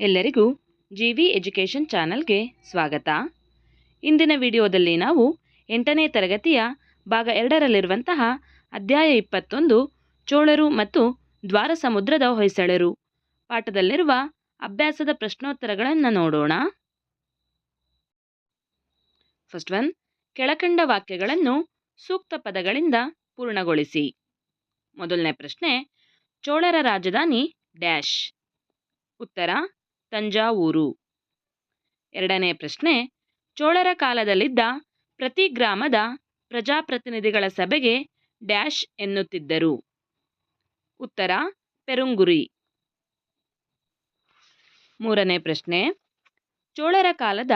ಎಲ್ಲರಿಗೂ G V education ಚಾನಲ್ಗೆ ಸ್ವಾಗತ. ಇಂದಿನ ವಿಡಿಯೋದಲ್ಲಿ ನಾವು ಎಂಟನೇ ತರಗತಿಯ ಭಾಗ ಎರಡರಲ್ಲಿರುವಂತಹ ಅಧ್ಯಾಯ ಇಪ್ಪತ್ತೊಂದು, ಚೋಳರು ಮತ್ತು ದ್ವಾರ ಸಮುದ್ರದ ಹೊಯ್ಸಳರು ಪಾಠದಲ್ಲಿರುವ ಅಭ್ಯಾಸದ ಪ್ರಶ್ನೋತ್ತರಗಳನ್ನು ನೋಡೋಣ. ಫಸ್ಟ್ ಒನ್ ಕೆಳಕಂಡ ವಾಕ್ಯಗಳನ್ನು ಸೂಕ್ತ ಪದಗಳಿಂದ ಪೂರ್ಣಗೊಳಿಸಿ. ಮೊದಲನೇ ಪ್ರಶ್ನೆ, ಚೋಳರ ರಾಜಧಾನಿ ಡ್ಯಾಶ್. ಉತ್ತರ ತಂಜಾವೂರು. ಎರಡನೇ ಪ್ರಶ್ನೆ, ಚೋಳರ ಕಾಲದಲ್ಲಿದ್ದ ಪ್ರತಿ ಗ್ರಾಮದ ಪ್ರಜಾಪ್ರತಿನಿಧಿಗಳ ಸಭೆಗೆ ಡ್ಯಾಶ್ ಎನ್ನುತ್ತಿದ್ದರು. ಉತ್ತರ, ಪೆರುಂಗುರಿ. ಮೂರನೇ ಪ್ರಶ್ನೆ, ಚೋಳರ ಕಾಲದ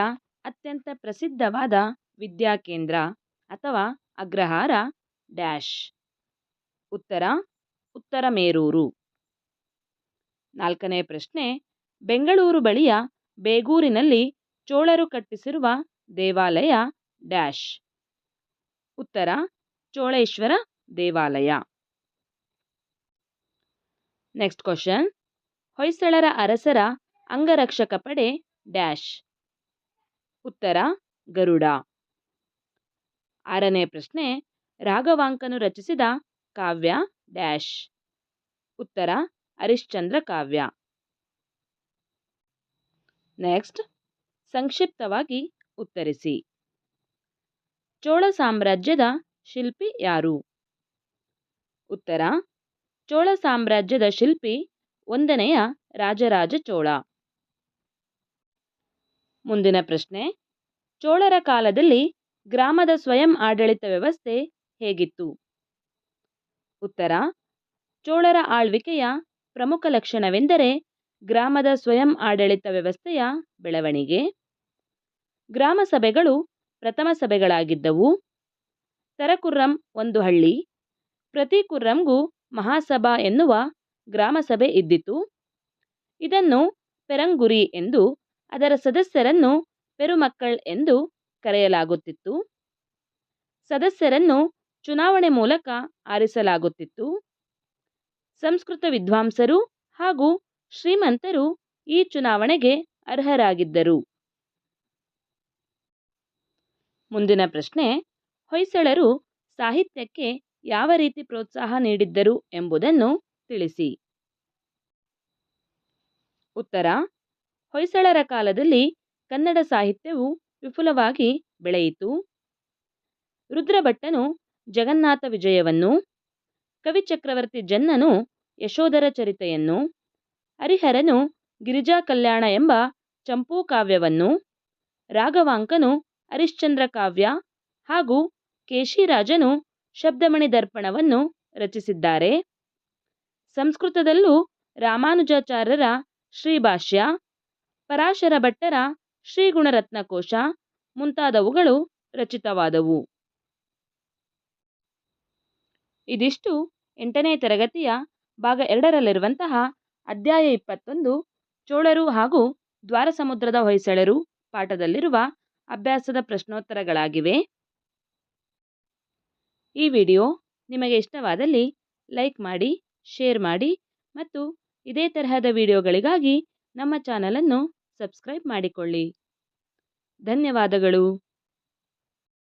ಅತ್ಯಂತ ಪ್ರಸಿದ್ಧವಾದ ವಿದ್ಯಾಕೇಂದ್ರ ಅಥವಾ ಅಗ್ರಹಾರ ಡ್ಯಾಶ್. ಉತ್ತರ ಉತ್ತರ ಮೇರೂರು. ನಾಲ್ಕನೇ ಪ್ರಶ್ನೆ ಬೆಂಗಳೂರು ಬಳಿಯ ಬೇಗೂರಿನಲ್ಲಿ ಚೋಳರು ಕಟ್ಟಿಸಿರುವ ದೇವಾಲಯ ಡ್ಯಾಶ್. ಉತ್ತರ, ಚೋಳೇಶ್ವರ ದೇವಾಲಯ. Next question. ಹೊಯ್ಸಳರ ಅರಸರ ಅಂಗರಕ್ಷಕ ಪಡೆ ಡ್ಯಾಶ್. ಉತ್ತರ, ಗರುಡ. ಆರನೇ ಪ್ರಶ್ನೆ. ರಾಘವಾಂಕನು ರಚಿಸಿದ ಕಾವ್ಯ ಡ್ಯಾಶ್. ಉತ್ತರ, ಹರಿಶ್ಚಂದ್ರ ಕಾವ್ಯ. ನೆಕ್ಸ್ಟ್ ಸಂಕ್ಷಿಪ್ತವಾಗಿ ಉತ್ತರಿಸಿ. ಚೋಳ ಸಾಮ್ರಾಜ್ಯದ ಶಿಲ್ಪಿ ಯಾರು? ಉತ್ತರ, ಚೋಳ ಸಾಮ್ರಾಜ್ಯದ ಶಿಲ್ಪಿ ಒಂದನೆಯ ರಾಜರಾಜ ಚೋಳ. ಮುಂದಿನ ಪ್ರಶ್ನೆ, ಚೋಳರ ಕಾಲದಲ್ಲಿ ಗ್ರಾಮದ ಸ್ವಯಂ ಆಡಳಿತ ವ್ಯವಸ್ಥೆ ಹೇಗಿತ್ತು? ಉತ್ತರ, ಚೋಳರ ಆಳ್ವಿಕೆಯ ಪ್ರಮುಖ ಲಕ್ಷಣವೆಂದರೆ ಗ್ರಾಮದ ಸ್ವಯಂ ಆಡಳಿತ ವ್ಯವಸ್ಥೆಯ ಬೆಳವಣಿಗೆ. ಗ್ರಾಮ ಸಭೆಗಳು ಪ್ರಥಮ ಸಭೆಗಳಾಗಿದ್ದವು. ತರಕುರ್ರಂ ಒಂದು ಹಳ್ಳಿ. ಪ್ರತಿ ಕುರ್ರಂಗೂ ಮಹಾಸಭಾ ಎನ್ನುವ ಗ್ರಾಮ ಸಭೆ ಇದ್ದಿತು. ಇದನ್ನು ಪೆರಂಗುರಿ ಎಂದು ಅದರ ಸದಸ್ಯರನ್ನು ಪೆರುಮಕ್ಕಳ್ ಎಂದು ಕರೆಯಲಾಗುತ್ತಿತ್ತು. ಸದಸ್ಯರನ್ನು ಚುನಾವಣೆ ಮೂಲಕ ಆರಿಸಲಾಗುತ್ತಿತ್ತು. ಸಂಸ್ಕೃತ ವಿದ್ವಾಂಸರು ಹಾಗೂ ಶ್ರೀಮಂತರು ಈ ಚುನಾವಣೆಗೆ ಅರ್ಹರಾಗಿದ್ದರು. ಮುಂದಿನ ಪ್ರಶ್ನೆ, ಹೊಯ್ಸಳರು ಸಾಹಿತ್ಯಕ್ಕೆ ಯಾವ ರೀತಿ ಪ್ರೋತ್ಸಾಹ ನೀಡಿದ್ದರು ಎಂಬುದನ್ನು ತಿಳಿಸಿ. ಉತ್ತರ, ಹೊಯ್ಸಳರ ಕಾಲದಲ್ಲಿ ಕನ್ನಡ ಸಾಹಿತ್ಯವು ವಿಪುಲವಾಗಿ ಬೆಳೆಯಿತು. ರುದ್ರಭಟ್ಟನು ಜಗನ್ನಾಥ ವಿಜಯವನ್ನು ಕವಿಚಕ್ರವರ್ತಿ ಜನ್ನನು ಯಶೋಧರ ಚರಿತೆಯನ್ನು ಹರಿಹರನು ಗಿರಿಜಾ ಕಲ್ಯಾಣ ಎಂಬ ಚಂಪೂ ಕಾವ್ಯವನ್ನು, ರಾಘವಾಂಕನು ಹರಿಶ್ಚಂದ್ರ ಕಾವ್ಯ ಹಾಗೂ ಕೇಶಿರಾಜನು ಶಬ್ದಮಣಿ ದರ್ಪಣವನ್ನು ರಚಿಸಿದ್ದಾರೆ. ಸಂಸ್ಕೃತದಲ್ಲೂ ರಾಮಾನುಜಾಚಾರ್ಯರ ಶ್ರೀಭಾಷ್ಯ, ಪರಾಶರ ಭಟ್ಟರ ಶ್ರೀಗುಣರತ್ನಕೋಶ ಮುಂತಾದವುಗಳು ರಚಿತವಾದವು. ಇದಿಷ್ಟು ಎಂಟನೇ ತರಗತಿಯ ಭಾಗ ಎರಡರಲ್ಲಿರುವಂತಹ ಅಧ್ಯಾಯ ಇಪ್ಪತ್ತೊಂದು, ಚೋಳರು ಹಾಗೂ ದ್ವಾರಸಮುದ್ರದ ಹೊಯ್ಸಳರು ಪಾಠದಲ್ಲಿರುವ ಅಭ್ಯಾಸದ ಪ್ರಶ್ನೋತ್ತರಗಳಾಗಿವೆ. ಈ ವಿಡಿಯೋ ನಿಮಗೆ ಇಷ್ಟವಾದಲ್ಲಿ ಲೈಕ್ ಮಾಡಿ, ಶೇರ್ ಮಾಡಿ ಮತ್ತು ಇದೇ ತರಹದ ವಿಡಿಯೋಗಳಿಗಾಗಿ ನಮ್ಮ ಚಾನಲನ್ನು ಸಬ್ಸ್ಕ್ರೈಬ್ ಮಾಡಿಕೊಳ್ಳಿ. ಧನ್ಯವಾದಗಳು.